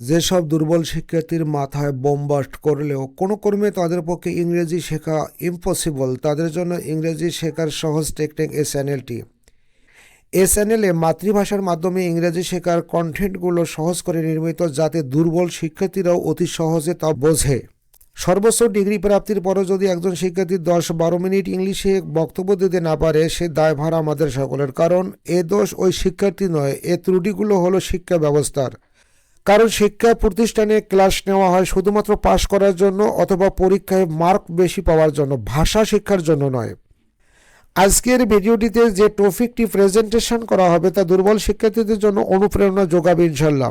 যেসব দুর্বল শিক্ষার্থীর মাথায় বোমবাস্ট করলেও কোনো কর্মে তাদের পক্ষে ইংরেজি শেখা ইম্পসিবল তাদের জন্য ইংরেজি শেখার সহজ টেকনিক এই চ্যানেলটি এ চ্যানেলে মাতৃভাষার মাধ্যমে ইংরেজি শেখার কন্টেন্টগুলো সহজ করে নির্মিত যাতে দুর্বল শিক্ষার্থীরাও অতি সহজে তা বোঝে। সর্বোচ্চ ডিগ্রি প্রাপ্তির পরও যদি একজন শিক্ষার্থী দশ বারো মিনিট ইংলিশে বক্তব্য দিতে না পারে, সে দায়ভার আমাদের সকলের। কারণ এ দোষ ওই শিক্ষার্থী নয়, এ ত্রুটিগুলো হলো শিক্ষা ব্যবস্থার। কারণ শিক্ষা প্রতিষ্ঠানে ক্লাস নেওয়া হয় শুধুমাত্র পাশ করার জন্য অথবা পরীক্ষায় মার্ক বেশি পাওয়ার জন্য, ভাষা শিক্ষার জন্য নয়। আজকের ভিডিওটিতে যে টপিকটি প্রেজেন্টেশন করা হবে তা দুর্বল শিক্ষার্থীদের জন্য অনুপ্রেরণা যোগাবে ইনশাল্লাহ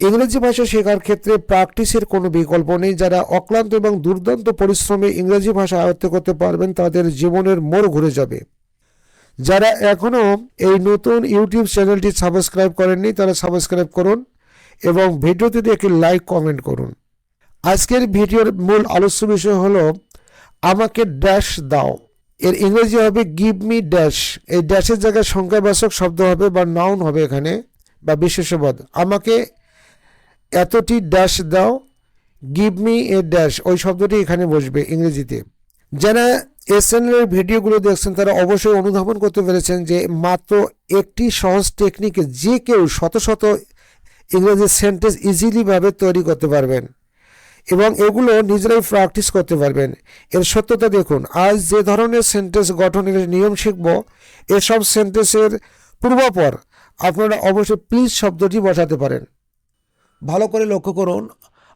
ইংরেজি ভাষা শেখার ক্ষেত্রে প্র্যাকটিসের কোনো বিকল্প নেই। যারা অক্লান্ত এবং দুর্দান্ত পরিশ্রমে ইংরেজি ভাষা আয়ত্ত করতে পারবেন, তাদের জীবনের মোড় ঘুরে যাবে। যারা এখনও এই নতুন ইউটিউব চ্যানেলটি সাবস্ক্রাইব করেননি, তারা সাবস্ক্রাইব করুন। এবং ভিডিওটিতে একটি লাইক কমেন্ট করুন। আজকের ভিডিওর মূল আলোচ্য বিষয় হলো, আমাকে ড্যাশ দাও। এর ইংরেজি হবে গিভ মি ড্যাশ এই ড্যাশের জায়গায় সংখ্যাবাচক শব্দ হবে বা নাউন হবে এখানে, বা বিশেষবাদ। আমাকে এতটি ড্যাশ দাও গিভ মি এ ড্যাশ ওই শব্দটি এখানে বসবে ইংরেজিতে। যারা এস চ্যানেলের ভিডিওগুলো দেখছেন, তারা অবশ্যই অনুধাবন করতে পেরেছেন যে মাত্র একটি সহজ টেকনিকে যে কেউ শত শত ইংরেজি সেন্টেন্স ইজিলিভাবে তৈরি করতে পারবেন এবং এগুলো নিজেরাই প্র্যাকটিস করতে পারবেন। এর সত্যতা দেখুন, আজ যে ধরনের সেন্টেন্স গঠনের নিয়ম শিখব, এসব সেন্টেন্সের পূর্বাপর আপনারা অবশ্যই প্লিজ শব্দটি বসাতে পারেন। ভালো করে লক্ষ্য করুন,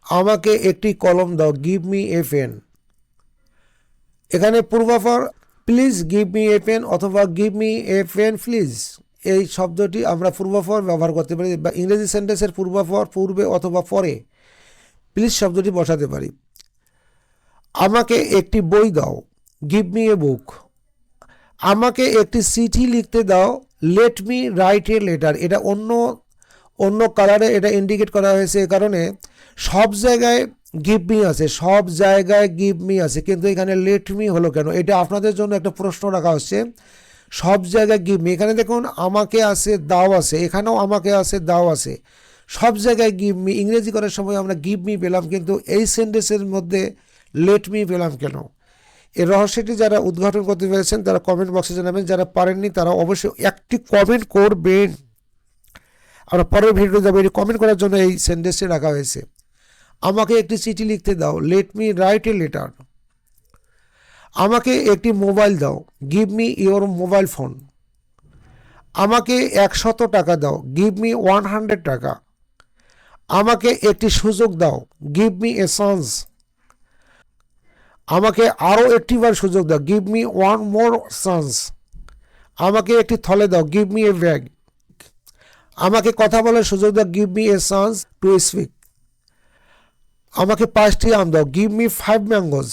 আমাকে একটি কলম দাও গিভ মি এ পেন এখানে পূর্বাপর please give me a pen অথবা give me a pen please এই শব্দটি আমরা পূর্বাপর ব্যবহার করতে পারি, বা ইংরেজি সেন্টেন্সের পূর্বাপর, পূর্বে অথবা পরে। প্লিজ শব্দটি বসাতে পারি। আমাকে একটি বই দাও গিভ মি এ বুক আমাকে একটি চিঠি লিখতে দাও let me write a letter এটা অন্য অন্য কালারে এটা ইন্ডিকেট করা হয়েছে এ কারণে। সব জায়গায় গিভ মি আছে, সব জায়গায় গিভ মি আছে, কিন্তু এখানে লেট মি হলো কেন? এটা আপনাদের জন্য একটা প্রশ্ন রাখা হচ্ছে। সব জায়গায় গিভ এখানে দেখুন, আমাকে আছে, দাও আছে, এখানেও আমাকে আছে, দাও আছে। সব জায়গায় গিভ মি, ইংরেজি করার সময় আমরা গিভ মি পেলাম, কিন্তু এই সেন্টেন্সের মধ্যে লেট মি পেলাম কেন? এই রহস্যটি যারা উদ্ঘাটন করতে পেরেছেন, তারা কমেন্ট বক্সে জানাবেন। যারা পারেননি, তারা অবশ্যই একটি কমেন্ট করবেন। আমরা পরের ভিডিও যাব। এটি কমেন্ট করার জন্য এই সেন্টেন্সটি রাখা হয়েছে। আমাকে একটি চিঠি লিখতে দাও। Let me write a letter আমাকে একটি মোবাইল দাও। Give me your mobile phone আমাকে একশত টাকা দাও। গিভ মি ওয়ান হান্ড্রেড টাকা। আমাকে একটি সুযোগ দাও। গিভ মি এ চান্স আমাকে আরও একটিবার সুযোগ দাও। Give me one more chance আমাকে একটি থলে দাও। গিভ মি এ ব্যাগ আমাকে কথা বলার সুযোগ দাও। Give me a chance to speak আমাকে পাঁচটি আম দাও। গিভ মি ফাইভ ম্যাঙ্গোজ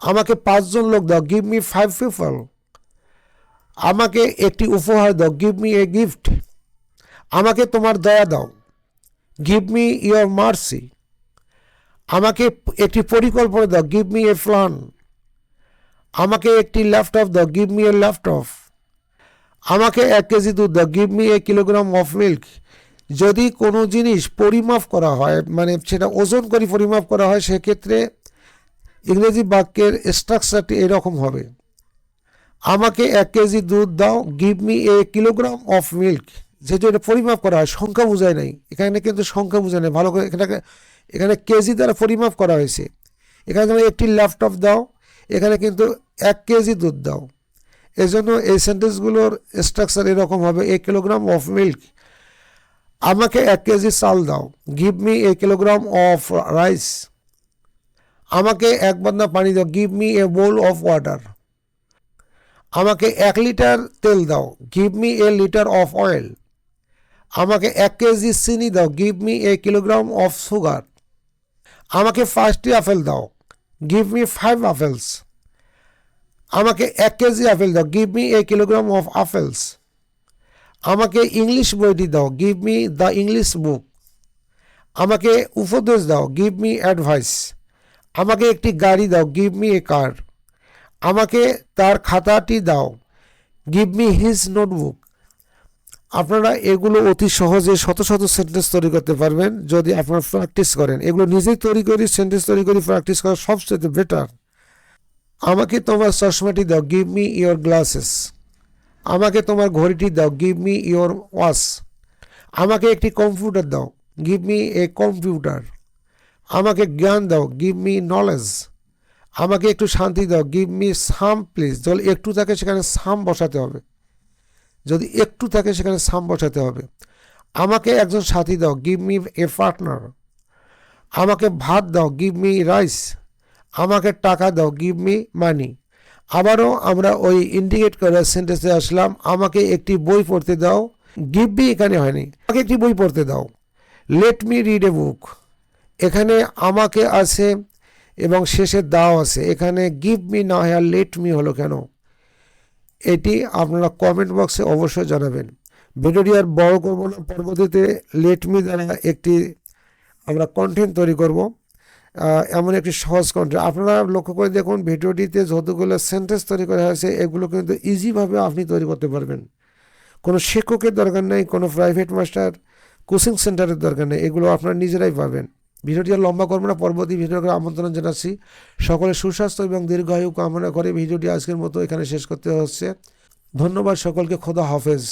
আমাকে পাঁচজন লোক দাও গিভ মি ফাইভ পিপল আমাকে একটি উপহার দাও গিভ মি এ গিফট আমাকে তোমার দয়া দাও গিভ মি ইয়োর মার্সি আমাকে একটি পরিকল্পনা দাও গিভ মি এ প্ল্যান আমাকে একটি ল্যাপটপ দাও গিভ মি এ ল্যাপটপ আমাকে এক কেজি দুধ দাও give me a kilogram of milk যদি কোনো জিনিস পরিমাপ করা হয় মানে সেটা ওজন করে পরিমাপ করা হয়, সেক্ষেত্রে ইংরেজি বাক্যের স্ট্রাকচারটি এরকম হবে। আমাকে এক কেজি দুধ দাও give me a kilogram of milk যেহেতু এটা পরিমাপ করা হয়, সংখ্যা বোঝায় নাই। এখানে কিন্তু সংখ্যা বোঝায় নাই। ভালো করে এখানে এখানে কেজি দ্বারা পরিমাপ করা হয়েছে। এখানে যেমন একটি ল্যাপটপ দাও, এখানে কিন্তু এক কেজি দুধ দাও। এই জন্য এই সেন্টেন্সগুলোর স্ট্রাকচার এরকম হবে এ কিলোগ্রাম অফ মিল্ক আমাকে এক কেজি চাল দাও give me a kilogram of rice আমাকে এক বন্যা পানি দাও give me a bowl of water আমাকে এক লিটার তেল দাও give me a litre of oil আমাকে এক কেজি চিনি দাও give me a kilogram of sugar আমাকে পাঁচটি আপেল দাও গিভ মি ফাইভ আপেলস আমাকে এক কেজি আপেল দাও give me a kilogram of apples আমাকে ইংলিশ বইটি দাও give me the English book আমাকে উপদেশ দাও গিভ মি অ্যাডভাইস আমাকে একটি গাড়ি দাও গিভ মি এ কার আমাকে তার খাতাটি দাও গিভ মি হিজ নোটবুক আপনারা এগুলো অতি সহজে শত শত সেন্টেন্স তৈরি করতে পারবেন যদি আপনারা প্র্যাকটিস করেন। এগুলো নিজেই তৈরি করি সেন্টেন্স তৈরি করি প্র্যাকটিস করা সবচেয়ে বেটার আমাকে তোমার চশমাটি দাও গিভ মি ইয়োর গ্লাসেস আমাকে তোমার ঘড়িটি দাও গিভ মি ইয়োর ওয়াচ আমাকে একটি কম্পিউটার দাও গিভ মি এ কম্পিউটার আমাকে জ্ঞান দাও গিভ মি নলেজ আমাকে একটু শান্তি দাও গিভ মি সাম প্লিজ যদি একটু থাকে সেখানে সাম বসাতে হবে। যদি একটু থাকে সেখানে সাম বসাতে হবে। আমাকে একজন সাথী দাও গিভ মি এ পার্টনার আমাকে ভাত দাও গিভ মি রাইস আমাকে টাকা দাও গিভ মি মানি আবারও আমরা ওই ইন্ডিকেট করে সেন্টেন্সে আসলাম, আমাকে একটি বই পড়তে দাও। গিভ মি এখানে হয়নি। আমাকে একটি বই পড়তে দাও। Let me read a book এখানে আমাকে আছে এবং শেষে দাও আছে। এখানে গিভ মি না হয় আর লেট মি হলো কেন? এটি আপনারা কমেন্ট বক্সে অবশ্যই জানাবেন। ভিডিওটি আর বড় করব না, পরবর্তীতে লেট মি দ্বারা একটি আমরা কন্টেন্ট তৈরি করব। এমন একটি সহজ কন্টেন্ট আপনারা লক্ষ্য করে দেখুন, ভিডিওটিতে যতগুলো সেন্টেন্স তৈরি করা হয়েছে, এগুলো কিন্তু ইজিভাবে আপনি তৈরি করতে পারবেন। কোনো শিক্ষকের দরকার নেই, কোনো প্রাইভেট মাস্টার কোচিং সেন্টারের দরকার নেই, এগুলো আপনারা নিজেরাই পাবেন। ভিডিওটি আর লম্বা করব না, পরবর্তী ভিডিওকে আমন্ত্রণ জানাচ্ছি। সকলের সুস্বাস্থ্য এবং দীর্ঘায়ু কামনা করে ভিডিওটি আজকের মতো এখানে শেষ করতে হচ্ছে। ধন্যবাদ সকলকে, খোদা হাফেজ।